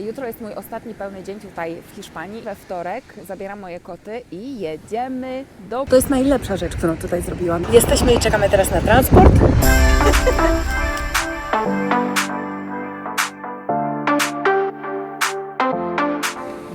Jutro jest mój ostatni pełny dzień tutaj w Hiszpanii. We wtorek zabieram moje koty i jedziemy do... To jest najlepsza rzecz, którą tutaj zrobiłam. Jesteśmy i czekamy teraz na transport.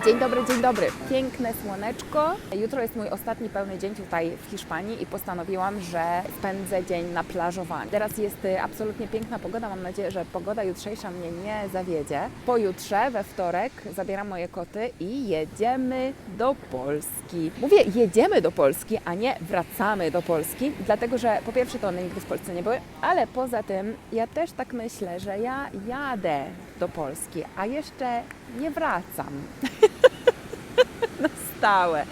Dzień dobry, dzień dobry. Piękne słoneczko. Jutro jest mój ostatni pełny dzień tutaj w Hiszpanii i postanowiłam, że spędzę dzień na plażowaniu. Teraz jest y, absolutnie piękna pogoda. Mam nadzieję, że pogoda jutrzejsza mnie nie zawiedzie. Pojutrze, we wtorek, zabieram moje koty i jedziemy do Polski. Mówię jedziemy do Polski, a nie wracamy do Polski, dlatego że po pierwsze to one nigdy w Polsce nie były, ale poza tym ja też tak myślę, że ja jadę do Polski, a jeszcze nie wracam na stałe.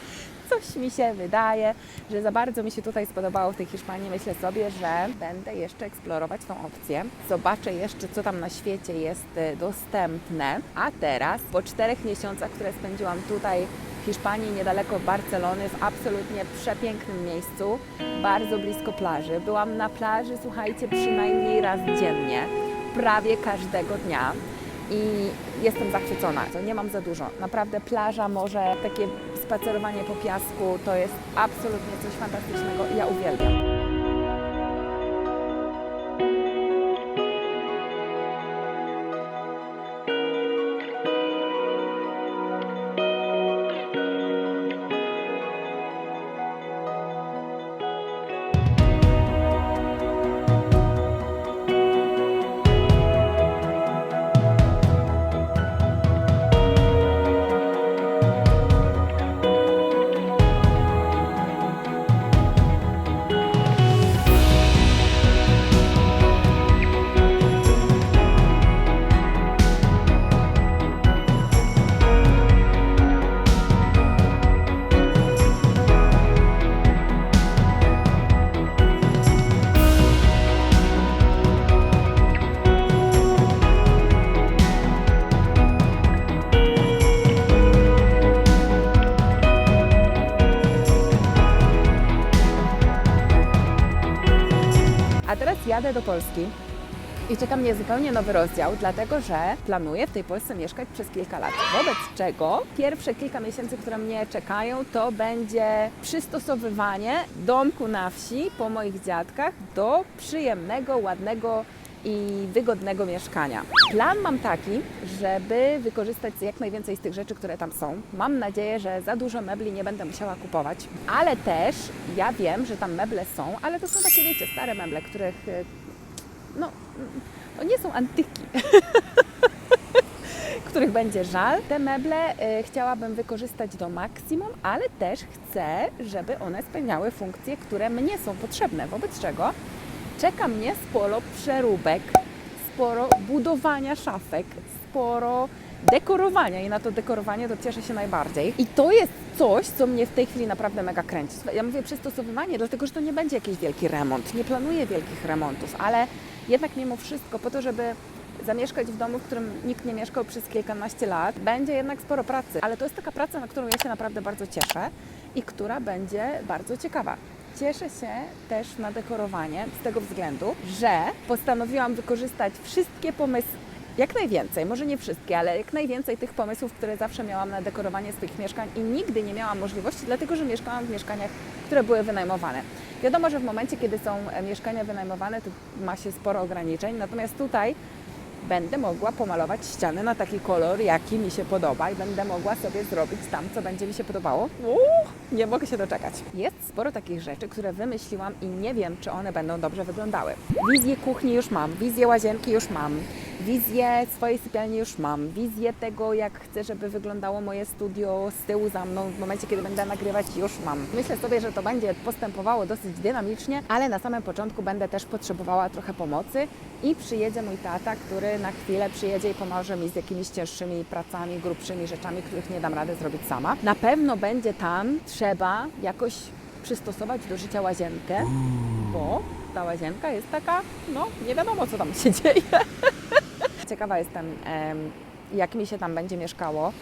Coś mi się wydaje, że za bardzo mi się tutaj spodobało w tej Hiszpanii. Myślę sobie, że będę jeszcze eksplorować tą opcję. Zobaczę jeszcze, co tam na świecie jest e, dostępne. A teraz, po czterech miesiącach, które spędziłam tutaj w Hiszpanii, niedaleko Barcelony, w absolutnie przepięknym miejscu, bardzo blisko plaży. Byłam na plaży, słuchajcie, przynajmniej raz dziennie, prawie każdego dnia i jestem zachwycona. To nie mam za dużo. Naprawdę plaża, morze, takie spacerowanie po piasku to jest absolutnie coś fantastycznego i ja uwielbiam. Do Polski i czeka mnie zupełnie nowy rozdział, dlatego że planuję w tej Polsce mieszkać przez kilka lat. Wobec czego pierwsze kilka miesięcy, które mnie czekają, to będzie przystosowywanie domku na wsi po moich dziadkach do przyjemnego, ładnego i wygodnego mieszkania. Plan mam taki, żeby wykorzystać jak najwięcej z tych rzeczy, które tam są. Mam nadzieję, że za dużo mebli nie będę musiała kupować, ale też ja wiem, że tam meble są, ale to są takie, wiecie, stare meble, których y, no, to nie są antyki. których będzie żal. Te meble y, chciałabym wykorzystać do maksimum, ale też chcę, żeby one spełniały funkcje, które mnie są potrzebne. Wobec czego czeka mnie sporo przeróbek, sporo budowania szafek, sporo dekorowania i na to dekorowanie to cieszę się najbardziej. I to jest coś, co mnie w tej chwili naprawdę mega kręci. Ja mówię przystosowywanie, dlatego że to nie będzie jakiś wielki remont. Nie planuję wielkich remontów, ale jednak mimo wszystko po to, żeby zamieszkać w domu, w którym nikt nie mieszkał przez kilkanaście lat, będzie jednak sporo pracy. Ale to jest taka praca, na którą ja się naprawdę bardzo cieszę i która będzie bardzo ciekawa. Cieszę się też na dekorowanie z tego względu, że postanowiłam wykorzystać wszystkie pomysły, jak najwięcej, może nie wszystkie, ale jak najwięcej tych pomysłów, które zawsze miałam na dekorowanie swoich mieszkań i nigdy nie miałam możliwości, dlatego że mieszkałam w mieszkaniach, które były wynajmowane. Wiadomo, że w momencie, kiedy są mieszkania wynajmowane, to ma się sporo ograniczeń, natomiast tutaj będę mogła pomalować ściany na taki kolor, jaki mi się podoba i będę mogła sobie zrobić tam, co będzie mi się podobało. Uuu, nie mogę się doczekać. Jest sporo takich rzeczy, które wymyśliłam i nie wiem, czy one będą dobrze wyglądały. Wizję kuchni już mam, wizję łazienki już mam, wizję swojej sypialni już mam, wizję tego, jak chcę, żeby wyglądało moje studio z tyłu za mną w momencie, kiedy będę nagrywać już mam. Myślę sobie, że to będzie postępowało dosyć dynamicznie, ale na samym początku będę też potrzebowała trochę pomocy i przyjedzie mój tata, który na chwilę przyjedzie i pomoże mi z jakimiś cięższymi pracami, grubszymi rzeczami, których nie dam rady zrobić sama. Na pewno będzie tam trzeba jakoś przystosować do życia łazienkę, bo ta łazienka jest taka, no nie wiadomo co tam się dzieje. Ciekawa jestem, em, jak mi się tam będzie mieszkało.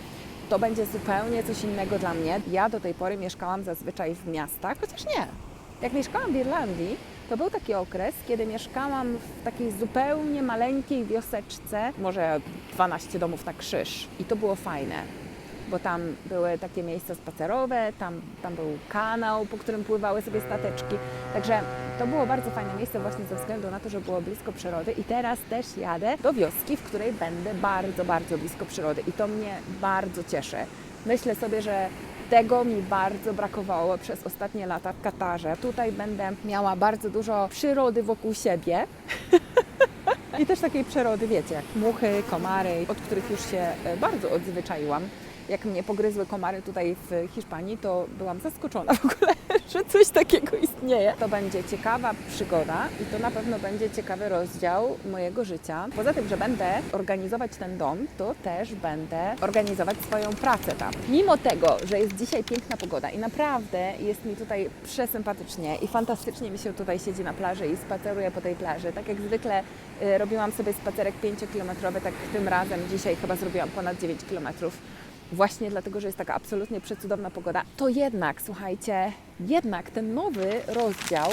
To będzie zupełnie coś innego dla mnie. Ja do tej pory mieszkałam zazwyczaj w miastach, chociaż nie. Jak mieszkałam w Irlandii, To był taki okres, kiedy mieszkałam w takiej zupełnie maleńkiej wioseczce, może 12 domów na krzyż. I to było fajne, bo tam były takie miejsca spacerowe, tam, tam był kanał, po którym pływały sobie stateczki. Także to było bardzo fajne miejsce właśnie ze względu na to, że było blisko przyrody. I teraz też jadę do wioski, w której będę bardzo, bardzo blisko przyrody. I to mnie bardzo cieszy. Myślę sobie, że tego mi bardzo brakowało przez ostatnie lata w Katarze. Tutaj będę miała bardzo dużo przyrody wokół siebie. I też takiej przyrody, wiecie, jak muchy, komary, od których już się e, bardzo odzwyczaiłam. Jak mnie pogryzły komary tutaj w Hiszpanii, to byłam zaskoczona w ogóle, że coś takiego istnieje. To będzie ciekawa przygoda i to na pewno będzie ciekawy rozdział mojego życia. Poza tym, że będę organizować ten dom, to też będę organizować swoją pracę tam. Mimo tego, że jest dzisiaj piękna pogoda i naprawdę jest mi tutaj przesympatycznie i fantastycznie mi się tutaj siedzi na plaży i spaceruję po tej plaży. Tak jak zwykle y, robiłam sobie spacerek 5-kilometrowy, tak tym razem dzisiaj chyba zrobiłam ponad 9 kilometrów właśnie dlatego, że jest taka absolutnie przecudowna pogoda, to jednak, słuchajcie, jednak ten nowy rozdział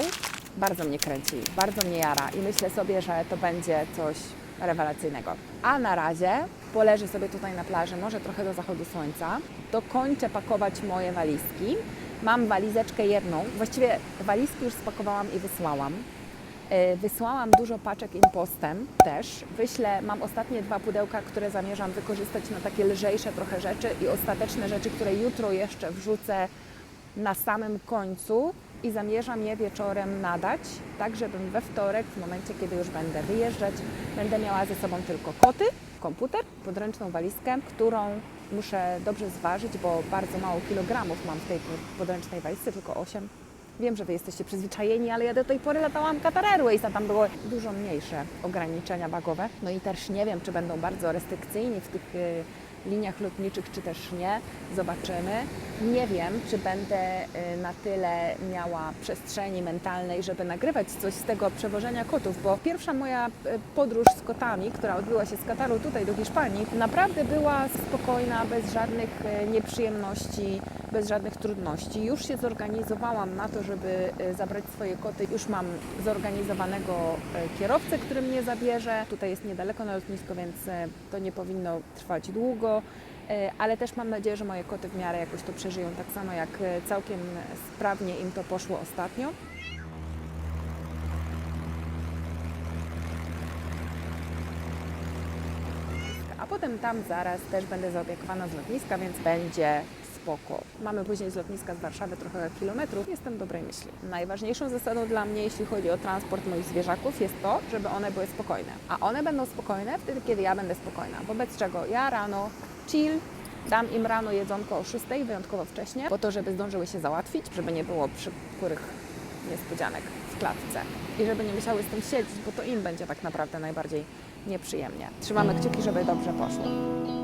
bardzo mnie kręci, bardzo mnie jara i myślę sobie, że to będzie coś rewelacyjnego. A na razie poleżę sobie tutaj na plaży, może trochę do zachodu słońca, dokończę pakować moje walizki. Mam walizeczkę jedną, właściwie walizki już spakowałam i wysłałam. E, Wysłałam dużo paczek impostem też. Wyślę, mam ostatnie dwa pudełka, które zamierzam wykorzystać na takie lżejsze trochę rzeczy i ostateczne rzeczy, które jutro jeszcze wrzucę na samym końcu i zamierzam je wieczorem nadać, tak żebym we wtorek, w momencie kiedy już będę wyjeżdżać, będę miała ze sobą tylko koty, komputer, podręczną walizkę, którą muszę dobrze zważyć, bo bardzo mało kilogramów mam w tej podręcznej walizce, tylko 8. Wiem, że Wy jesteście przyzwyczajeni, ale ja do tej pory latałam Qatar Airways, a tam były dużo mniejsze ograniczenia wagowe. No i też nie wiem, czy będą bardzo restrykcyjni w tych y, liniach lotniczych, czy też nie. Zobaczymy. Nie wiem, czy będę y, na tyle miała przestrzeni mentalnej, żeby nagrywać coś z tego przewożenia kotów, bo pierwsza moja y, podróż z kotami, która odbyła się z Kataru tutaj do Hiszpanii, naprawdę była spokojna, bez żadnych y, nieprzyjemności, bez żadnych trudności. Już się zorganizowałam na to, żeby zabrać swoje koty. Już mam zorganizowanego kierowcę, który mnie zabierze. Tutaj jest niedaleko na lotnisko, więc to nie powinno trwać długo. Y, Ale też mam nadzieję, że moje koty w miarę jakoś to przeżyją, tak samo jak y, całkiem sprawnie im to poszło ostatnio. A potem tam zaraz też będę zaopiekowana z lotniska, więc będzie spoko. Mamy później z lotniska z Warszawy trochę kilometrów. Jestem dobrej myśli. Najważniejszą zasadą dla mnie, jeśli chodzi o transport moich zwierzaków, jest to, żeby one były spokojne. A one będą spokojne wtedy, kiedy ja będę spokojna. Wobec czego ja rano chill, dam im rano jedzonko o 6, wyjątkowo wcześnie, po to, żeby zdążyły się załatwić, żeby nie było przykrych niespodzianek w klatce i żeby nie musiały z tym siedzieć, bo to im będzie tak naprawdę najbardziej nieprzyjemnie. Trzymamy kciuki, żeby dobrze poszło.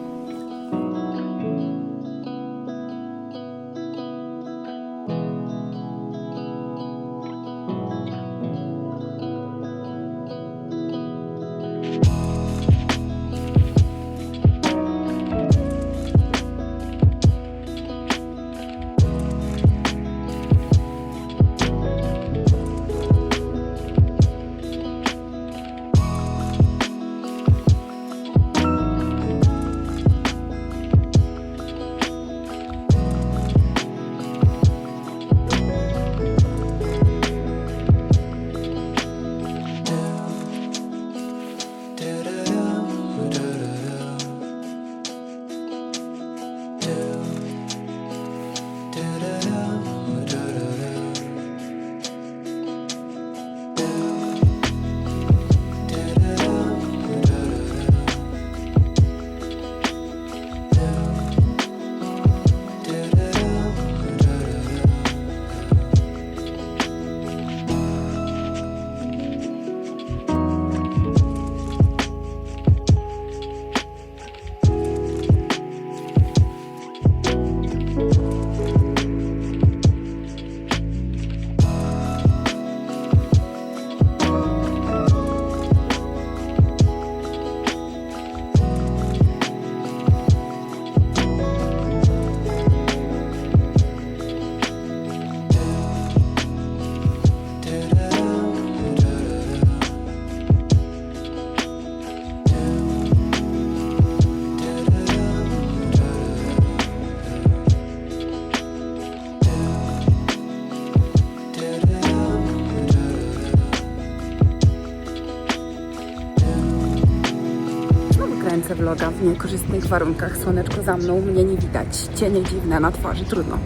Vloga w niekorzystnych warunkach. Słoneczko za mną, mnie nie widać. Cienie dziwne na twarzy, trudno.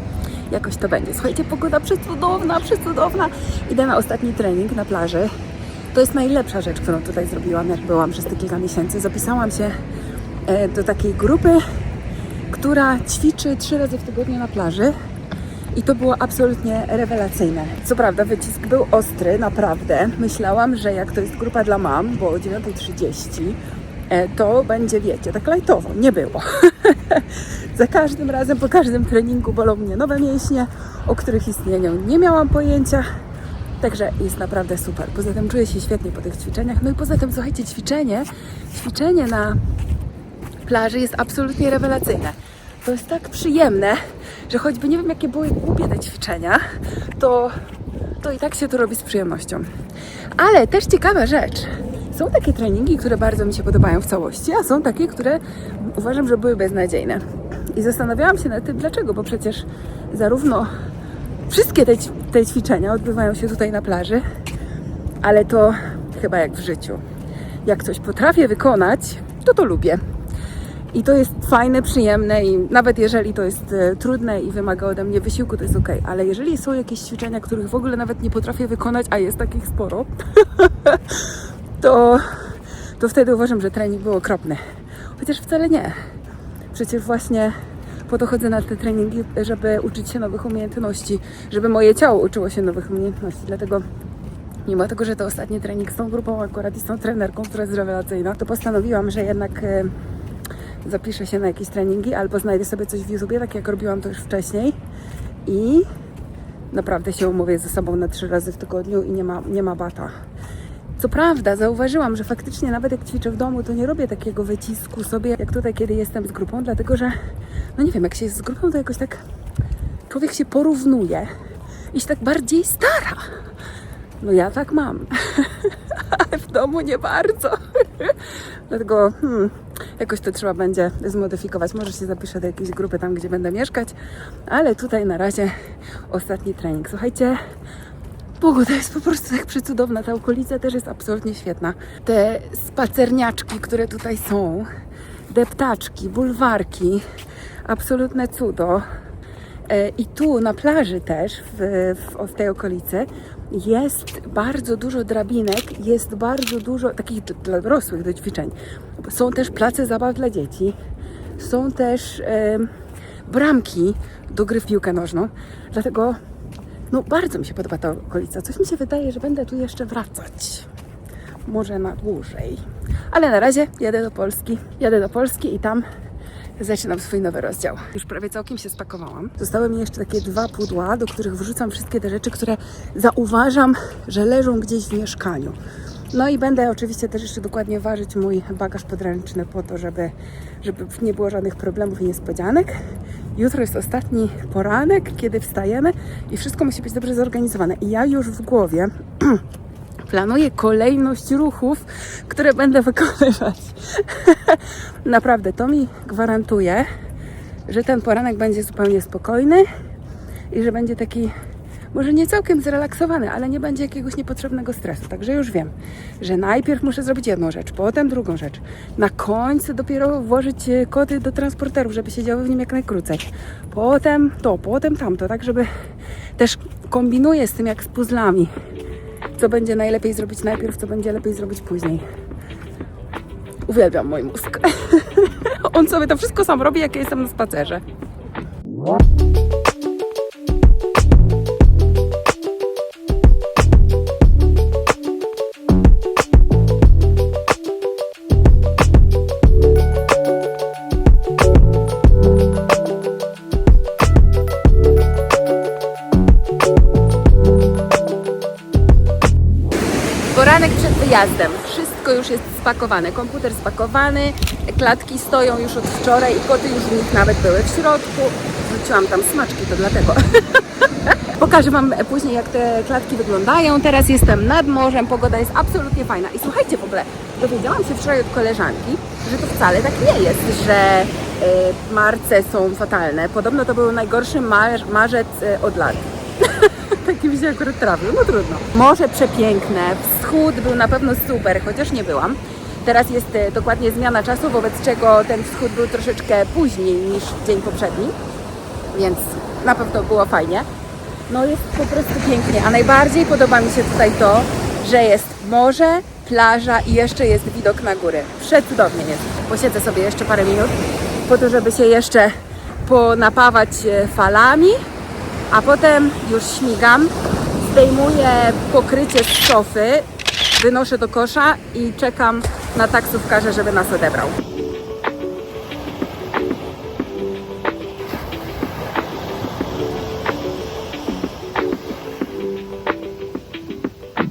Jakoś to będzie. Słuchajcie, pogoda przecudowna, przecudowna. Idę na ostatni trening na plaży. To jest najlepsza rzecz, którą tutaj zrobiłam, jak byłam przez te kilka miesięcy. Zapisałam się e, do takiej grupy, która ćwiczy trzy razy w tygodniu na plaży. I to było absolutnie rewelacyjne. Co prawda wycisk był ostry, naprawdę. Myślałam, że jak to jest grupa dla mam, bo o 9.30, e, to będzie, wiecie, tak lajtowo. Nie było. Za każdym razem, po każdym treningu bolą mnie nowe mięśnie, o których istnieniu nie miałam pojęcia. Także jest naprawdę super. Poza tym czuję się świetnie po tych ćwiczeniach. No i poza tym, słuchajcie, ćwiczenie, ćwiczenie na plaży jest absolutnie rewelacyjne. To jest tak przyjemne, że choćby nie wiem, jakie były głupie te ćwiczenia, to, to i tak się to robi z przyjemnością. Ale też ciekawa rzecz. Są takie treningi, które bardzo mi się podobają w całości, a są takie, które uważam, że były beznadziejne. I zastanawiałam się nad tym, dlaczego, bo przecież zarówno wszystkie te, te ćwiczenia odbywają się tutaj na plaży, ale to chyba jak w życiu. Jak coś potrafię wykonać, to to lubię. I to jest fajne, przyjemne i nawet jeżeli to jest e, trudne i wymaga ode mnie wysiłku, to jest ok. Ale jeżeli są jakieś ćwiczenia, których w ogóle nawet nie potrafię wykonać, a jest takich sporo, to, to wtedy uważam, że trening był okropny. Chociaż wcale nie. Przecież właśnie po to chodzę na te treningi, żeby uczyć się nowych umiejętności, żeby moje ciało uczyło się nowych umiejętności. Dlatego mimo tego, że to ostatni trening z tą grupą akurat i z tą trenerką, która jest rewelacyjna, to postanowiłam, że jednak e, zapiszę się na jakieś treningi albo znajdę sobie coś w YouTubie, tak jak robiłam to już wcześniej i naprawdę się umówię ze sobą na trzy razy w tygodniu i nie ma, nie ma bata. Co prawda, zauważyłam, że faktycznie nawet jak ćwiczę w domu, to nie robię takiego wycisku sobie, jak tutaj, kiedy jestem z grupą, dlatego że, no nie wiem, jak się jest z grupą, to jakoś tak człowiek się porównuje i się tak bardziej stara. No ja tak mam, ale w domu nie bardzo. Dlatego hmm, jakoś to trzeba będzie zmodyfikować. Może się zapiszę do jakiejś grupy tam, gdzie będę mieszkać, ale tutaj na razie ostatni trening. Słuchajcie, Pogoda jest po prostu tak przecudowna. Ta okolica też jest absolutnie świetna. Te spacerniaczki, które tutaj są, deptaczki, bulwarki, absolutne cudo. E, I tu na plaży też, w, w, w tej okolicy, jest bardzo dużo drabinek, jest bardzo dużo takich dla dorosłych do ćwiczeń. Są też place zabaw dla dzieci, są też em, bramki do gry w piłkę nożną. Dlatego no bardzo mi się podoba ta okolica. Coś mi się wydaje, że będę tu jeszcze wracać. Może na dłużej. Ale na razie jadę do Polski. Jadę do Polski i tam zaczynam swój nowy rozdział. Już prawie całkiem się spakowałam. Zostały mi jeszcze takie dwa pudła, do których wrzucam wszystkie te rzeczy, które zauważam, że leżą gdzieś w mieszkaniu. No i będę oczywiście też jeszcze dokładnie ważyć mój bagaż podręczny po to, żeby, żeby nie było żadnych problemów i niespodzianek. Jutro jest ostatni poranek, kiedy wstajemy i wszystko musi być dobrze zorganizowane. I ja już w głowie planuję kolejność ruchów, które będę wykonywać. Naprawdę, to mi gwarantuje, że ten poranek będzie zupełnie spokojny i że będzie taki może nie całkiem zrelaksowany, ale nie będzie jakiegoś niepotrzebnego stresu. Także już wiem, że najpierw muszę zrobić jedną rzecz, potem drugą rzecz. Na końcu dopiero włożyć e, kody do transporterów, żeby siedziały w nim jak najkrócej. Potem to, potem tamto, tak żeby też kombinuję z tym jak z puzzlami. Co będzie najlepiej zrobić najpierw, co będzie lepiej zrobić później. Uwielbiam mój mózg. On sobie to wszystko sam robi, jak ja jestem na spacerze. Wyjazdem. Wszystko już jest spakowane. Komputer spakowany, klatki stoją już od wczoraj i koty już w nich nawet były w środku. Wrzuciłam tam smaczki, to dlatego. Pokażę Wam później, jak te klatki wyglądają. Teraz jestem nad morzem, pogoda jest absolutnie fajna. I słuchajcie w ogóle, dowiedziałam się wczoraj od koleżanki, że to wcale tak nie jest, że y, marce są fatalne. Podobno to był najgorszy mar- marzec y, od lat. Taki mi się akurat trafił, no trudno. Morze przepiękne, wschód był na pewno super, chociaż nie byłam. Teraz jest e, dokładnie zmiana czasu, wobec czego ten wschód był troszeczkę później niż dzień poprzedni, więc na pewno było fajnie. No jest po prostu pięknie, a najbardziej podoba mi się tutaj to, że jest morze, plaża i jeszcze jest widok na góry. Przecudownie jest. Posiedzę sobie jeszcze parę minut po to, żeby się jeszcze ponapawać e, falami, a potem już śmigam, zdejmuję pokrycie z szofy, wynoszę do kosza i czekam na taksówkarza, żeby nas odebrał.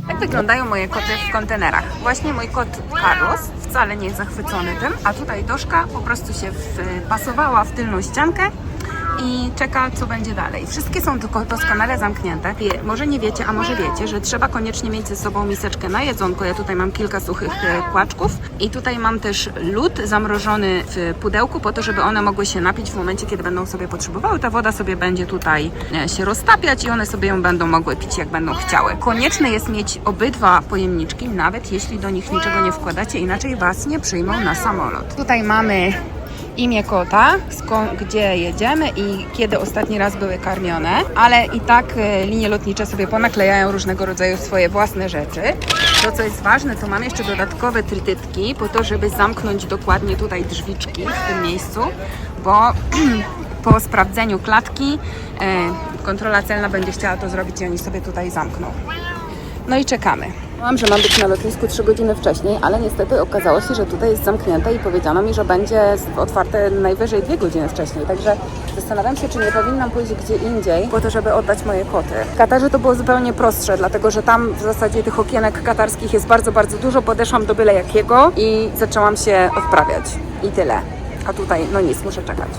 Tak wyglądają moje koty w kontenerach. Właśnie mój kot Carlos wcale nie jest zachwycony tym, a tutaj Doszka po prostu się wpasowała w tylną ściankę i czeka, co będzie dalej. Wszystkie są tylko doskonale zamknięte. Wie, może nie wiecie, a może wiecie, że trzeba koniecznie mieć ze sobą miseczkę na jedzonko. Ja tutaj mam kilka suchych e, kłaczków i tutaj mam też lód zamrożony w pudełku po to, żeby one mogły się napić w momencie, kiedy będą sobie potrzebowały. Ta woda sobie będzie tutaj e, się roztapiać i one sobie ją będą mogły pić, jak będą chciały. Konieczne jest mieć obydwa pojemniczki, nawet jeśli do nich niczego nie wkładacie, inaczej Was nie przyjmą na samolot. Tutaj mamy imię kota, skąd, gdzie jedziemy i kiedy ostatni raz były karmione, ale i tak e, linie lotnicze sobie ponaklejają różnego rodzaju swoje własne rzeczy. To, co jest ważne, to mam jeszcze dodatkowe trytytki po to, żeby zamknąć dokładnie tutaj drzwiczki w tym miejscu, bo po sprawdzeniu klatki e, kontrola celna będzie chciała to zrobić i oni sobie tutaj zamkną. No i czekamy. Mówiłam, że mam być na lotnisku 3 godziny wcześniej, ale niestety okazało się, że tutaj jest zamknięte i powiedziano mi, że będzie otwarte najwyżej 2 godziny wcześniej. Także zastanawiam się, czy nie powinnam pójść gdzie indziej po to, żeby oddać moje koty. W Katarze to było zupełnie prostsze, dlatego że tam w zasadzie tych okienek katarskich jest bardzo, bardzo dużo. Podeszłam do byle jakiego i zaczęłam się odprawiać. I tyle. A tutaj, no nic, muszę czekać.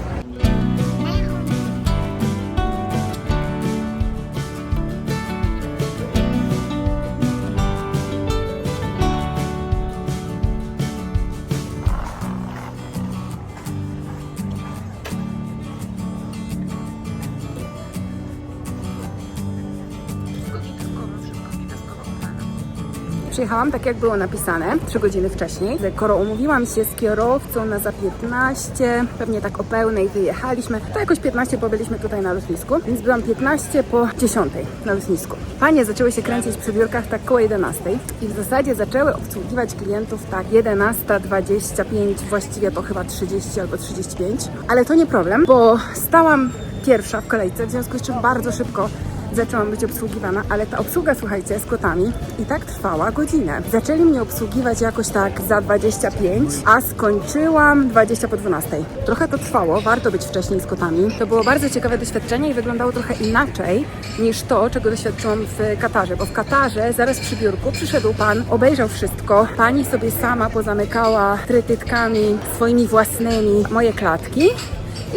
Przyjechałam tak, jak było napisane, 3 godziny wcześniej. Skoro umówiłam się z kierowcą na za 15, pewnie tak o pełnej wyjechaliśmy, to jakoś 15 pobyliśmy tutaj na lotnisku, więc byłam 15 po 10 na lotnisku. Panie zaczęły się kręcić przy biurkach tak koło 11 i w zasadzie zaczęły obsługiwać klientów tak 11.25, właściwie to chyba 30 albo 35, ale to nie problem, bo stałam pierwsza w kolejce, w związku z czym bardzo szybko zaczęłam być obsługiwana, ale ta obsługa, słuchajcie, z kotami i tak trwała godzinę. Zaczęli mnie obsługiwać jakoś tak za 25, a skończyłam 20 po 12. Trochę to trwało, warto być wcześniej z kotami. To było bardzo ciekawe doświadczenie i wyglądało trochę inaczej niż to, czego doświadczyłam w Katarze, bo w Katarze zaraz przy biurku przyszedł pan, obejrzał wszystko, pani sobie sama pozamykała trytytkami swoimi własnymi moje klatki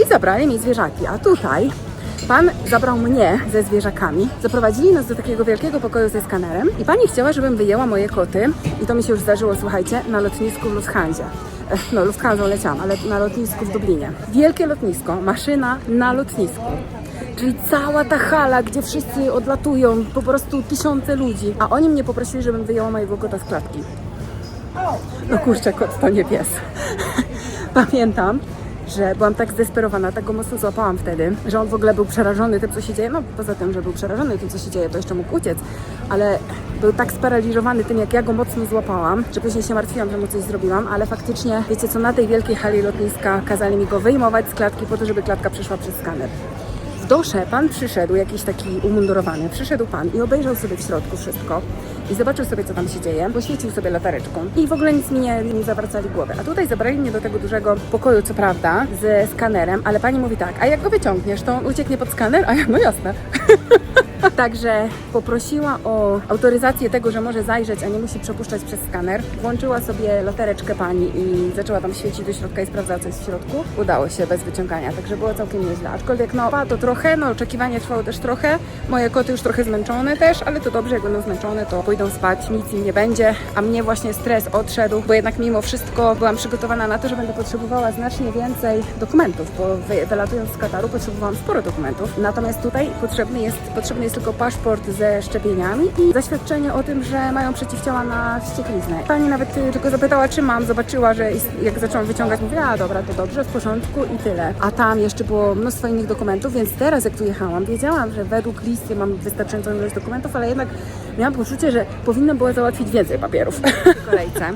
i zabrali mi zwierzaki, a tutaj Pan zabrał mnie ze zwierzakami, zaprowadzili nas do takiego wielkiego pokoju ze skanerem i pani chciała, żebym wyjęła moje koty i to mi się już zdarzyło, słuchajcie, na lotnisku w Lufthansie. Ech, No, Lufthansą leciałam, ale na lotnisku w Dublinie. Wielkie lotnisko, maszyna na lotnisku. Czyli cała ta hala, gdzie wszyscy odlatują, po prostu tysiące ludzi. A oni mnie poprosili, żebym wyjęła mojego kota z klatki. No kurczę, kot to nie pies. Pamiętam, że byłam tak zdesperowana, tak go mocno złapałam wtedy, że on w ogóle był przerażony tym, co się dzieje. No poza tym, że był przerażony tym, co się dzieje, to jeszcze mógł uciec, ale był tak sparaliżowany tym, jak ja go mocno złapałam, że później się martwiłam, że mu coś zrobiłam, ale faktycznie, wiecie co, na tej wielkiej hali lotniska kazali mi go wyjmować z klatki po to, żeby klatka przeszła przez skaner. W dosze pan przyszedł, jakiś taki umundurowany, przyszedł pan i obejrzał sobie w środku wszystko i zobaczył sobie, co tam się dzieje, poświecił sobie latareczką i w ogóle nic mi nie, nie zawracali głowy. A tutaj zabrali mnie do tego dużego pokoju, co prawda, ze skanerem, ale pani mówi tak, a jak go wyciągniesz, to ucieknie pod skaner? A ja, no jasne. Także poprosiła o autoryzację tego, że może zajrzeć, a nie musi przepuszczać przez skaner. Włączyła sobie latareczkę pani i zaczęła tam świecić do środka i sprawdzała, co jest w środku. Udało się bez wyciągania, także było całkiem nieźle. Aczkolwiek no, to trochę, no oczekiwanie trwało też trochę. Moje koty już trochę zmęczone też, ale to dobrze, jak będą zmęczone, to pójdą idą spać, nic im nie będzie, a mnie właśnie stres odszedł, bo jednak mimo wszystko byłam przygotowana na to, że będę potrzebowała znacznie więcej dokumentów, bo wy, wylatując z Kataru potrzebowałam sporo dokumentów. Natomiast tutaj potrzebny jest, potrzebny jest tylko paszport ze szczepieniami i zaświadczenie o tym, że mają przeciwciała na wściekliznę. Pani nawet y, tylko zapytała, czy mam, zobaczyła, że jak zaczęłam wyciągać, mówię, a dobra, to dobrze, w porządku i tyle. A tam jeszcze było mnóstwo innych dokumentów, więc teraz jak tu jechałam, wiedziałam, że według listy mam wystarczającą ilość dokumentów, ale jednak miałam poczucie, że powinno było załatwić więcej papierów w kolejce.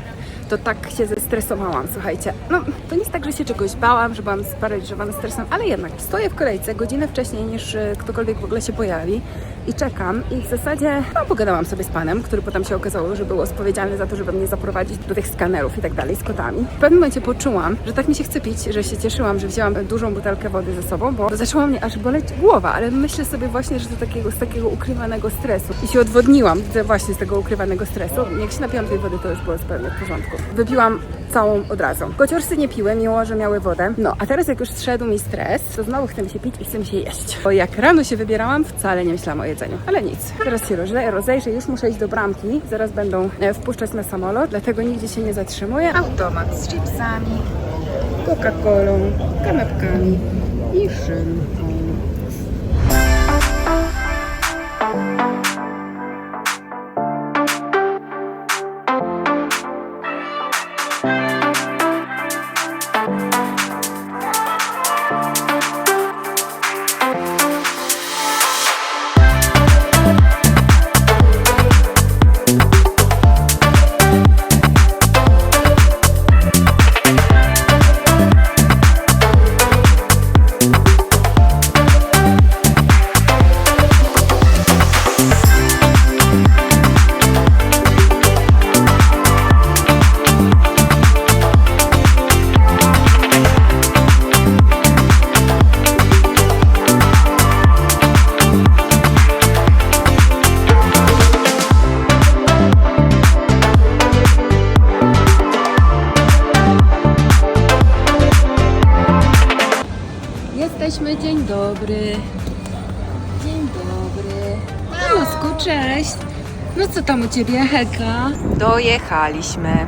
To tak się zestresowałam, słuchajcie. No, to nie jest tak, że się czegoś bałam, że byłam sparaliżowana stresem, ale jednak stoję w kolejce godzinę wcześniej niż y, ktokolwiek w ogóle się pojawi i czekam i w zasadzie no, pogadałam sobie z panem, który potem się okazało, że był odpowiedzialny za to, żeby mnie zaprowadzić do tych skanerów i tak dalej z kotami. W pewnym momencie poczułam, że tak mi się chce pić, że się cieszyłam, że wzięłam dużą butelkę wody ze sobą, bo zaczęła mnie aż boleć głowa, ale myślę sobie właśnie, że to takiego, z takiego ukrywanego stresu i się odwodniłam właśnie z tego ukrywanego stresu. Jak się napiłam tej wody, to już było zupełnie w porządku. Wypiłam całą od razu. Kociorsy nie piły, mimo że miały wodę. No, a teraz jak już zszedł mi stres, to znowu chce mi się pić i chce mi się jeść. Bo jak rano się wybierałam, wcale nie myślałam o jedzeniu. Ale nic. Teraz się rozle- rozejrzę, już muszę iść do bramki. Zaraz będą e, wpuszczać na samolot, dlatego nigdzie się nie zatrzymuję. Automat z chipsami, Coca-Colą, kanapkami i szynką. Dzień dobry. Dzień dobry. Lusku, cześć. No co tam u Ciebie, Heka? Dojechaliśmy.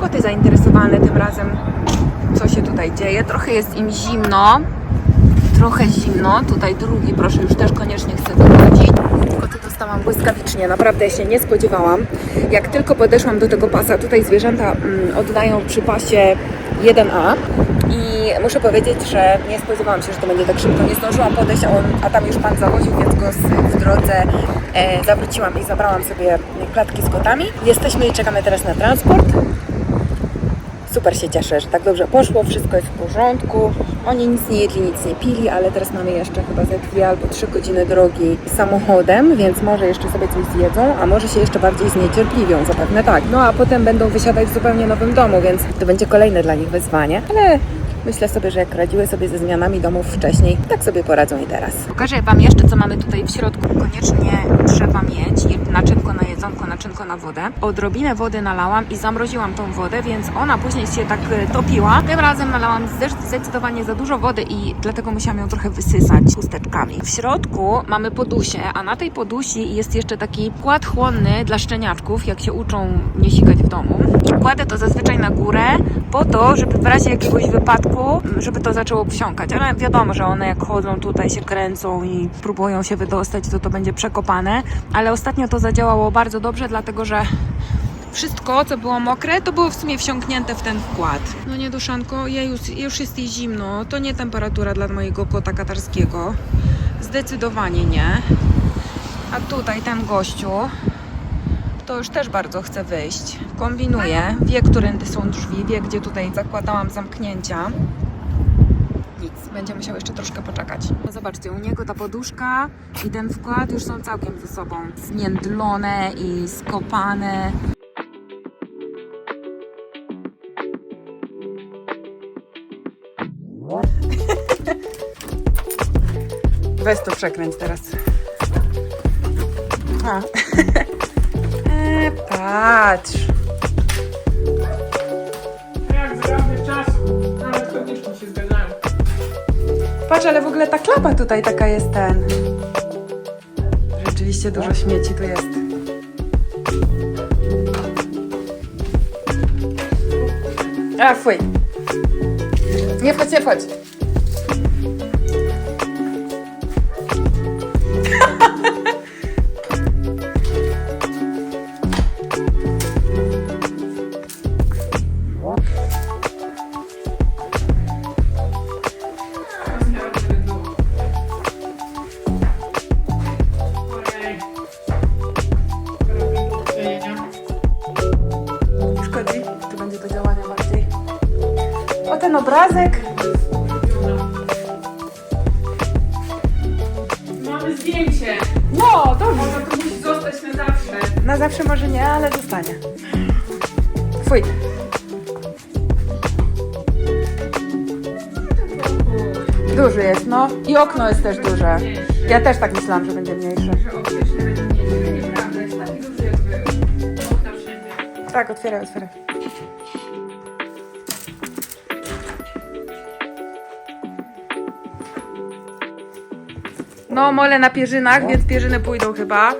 Koty zainteresowane tym razem, co się tutaj dzieje. Trochę jest im zimno. Trochę zimno. Tutaj drugi, proszę, już też koniecznie chce wychodzić. Koty dostałam błyskawicznie, naprawdę się nie spodziewałam. Jak tylko podeszłam do tego pasa, tutaj zwierzęta mm, oddają przy pasie 1A i muszę powiedzieć, że nie spodziewałam się, że to będzie tak szybko. Nie zdążyłam podejść, a, on, a tam już pan zawoził, więc go z, w drodze e, zawróciłam i zabrałam sobie klatki z kotami. Jesteśmy i czekamy teraz na transport. Super się cieszę, że tak dobrze poszło, wszystko jest w porządku. Oni nic nie jedli, nic nie pili, ale teraz mamy jeszcze chyba ze dwie albo trzy godziny drogi samochodem, więc może jeszcze sobie coś zjedzą, a może się jeszcze bardziej zniecierpliwią, zapewne tak. No a potem będą wysiadać w zupełnie nowym domu, więc to będzie kolejne dla nich wyzwanie, ale myślę sobie, że jak radziły sobie ze zmianami domów wcześniej, tak sobie poradzą i teraz. Pokażę Wam jeszcze, co mamy tutaj w środku. Koniecznie trzeba mieć naczynko na jedzonko, naczynko na wodę. Odrobinę wody nalałam i zamroziłam tą wodę, więc ona później się tak e, topiła. Tym razem nalałam zde- zdecydowanie za dużo wody i dlatego musiałam ją trochę wysysać chusteczkami. W środku mamy podusię, a na tej podusi jest jeszcze taki kład chłonny dla szczeniaczków, jak się uczą nie sikać w domu. I kładę to zazwyczaj na górę po to, żeby w razie jakiegoś wypadku, żeby to zaczęło wsiąkać. Ale wiadomo, że one jak chodzą tutaj się kręcą i próbują się wydostać, to to będzie przekopane. Ale ostatnio to zadziałało bardzo dobrze, dlatego że wszystko, co było mokre, to było w sumie wsiąknięte w ten wkład. No nie, Duszanko, ja już, już jest jej zimno. To nie temperatura dla mojego kota katarskiego. Zdecydowanie nie. A tutaj ten gościu to już też bardzo chce wyjść. Kombinuje, wie, którędy są drzwi, wie, gdzie tutaj zakładałam zamknięcia. Będzie musiał jeszcze troszkę poczekać. No zobaczcie, u niego ta poduszka i ten wkład już są całkiem ze sobą zmiędlone i skopane. Weź to przekręć teraz. A. E, patrz. Patrz, ale w ogóle ta klapa tutaj taka jest ten. Rzeczywiście dużo śmieci tu jest. A, fuj. Nie wchodź, nie wchodź. Zdjęcie. No, dobrze. Może to musi zostać na zawsze. Na zawsze może nie, ale zostanie. Fuj. Duży jest, no. I okno jest też duże. Ja też tak myślałam, że będzie mniejsze. Że optycznie będzie mniejsze. Nieprawda, jest taki duży jakby okna wszędzie. Tak, otwieraj, otwieraj. No, mole na pierzynach, więc pierzyny pójdą chyba.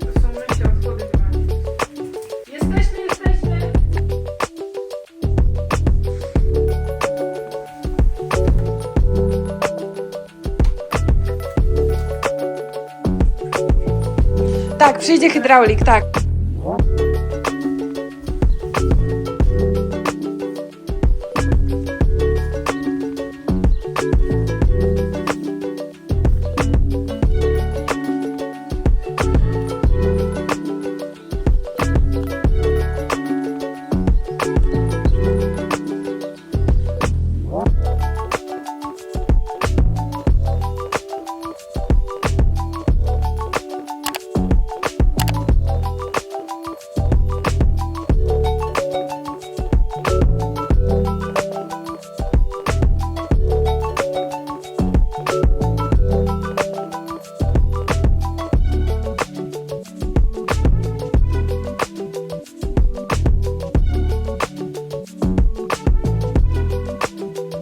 To są mycie odchody chyba. Jesteśmy, jesteśmy. Tak, przyjdzie hydraulik, tak.